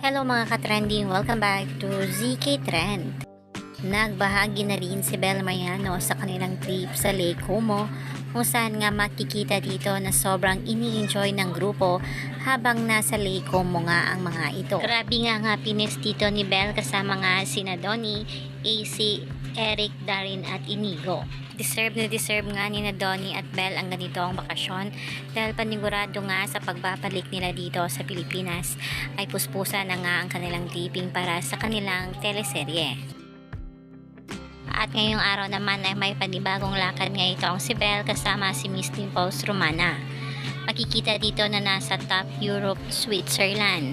Hello mga ka-trending, welcome back to ZK Trend. Nagbahagi na rin si Bel Mayano sa kanilang trip sa Lake Como kung saan nga makikita dito na sobrang ini-enjoy ng grupo habang nasa Lake Como nga ang mga ito. Grabe nga nga pinis dito ni Bel kasama nga sina Donnie, AC, Eric, Darin at Inigo. Deserve na deserve nga ni na Donnie at Bel ang ganitong bakasyon dahil panigurado nga sa pagbabalik nila dito sa Pilipinas ay puspusa na nga ang kanilang taping para sa kanilang teleserye. At ngayong araw naman ay may panibagong lakad nga ito ang si Belle kasama si Miss Dimples Romana. Makikita dito na nasa top Europe, Switzerland.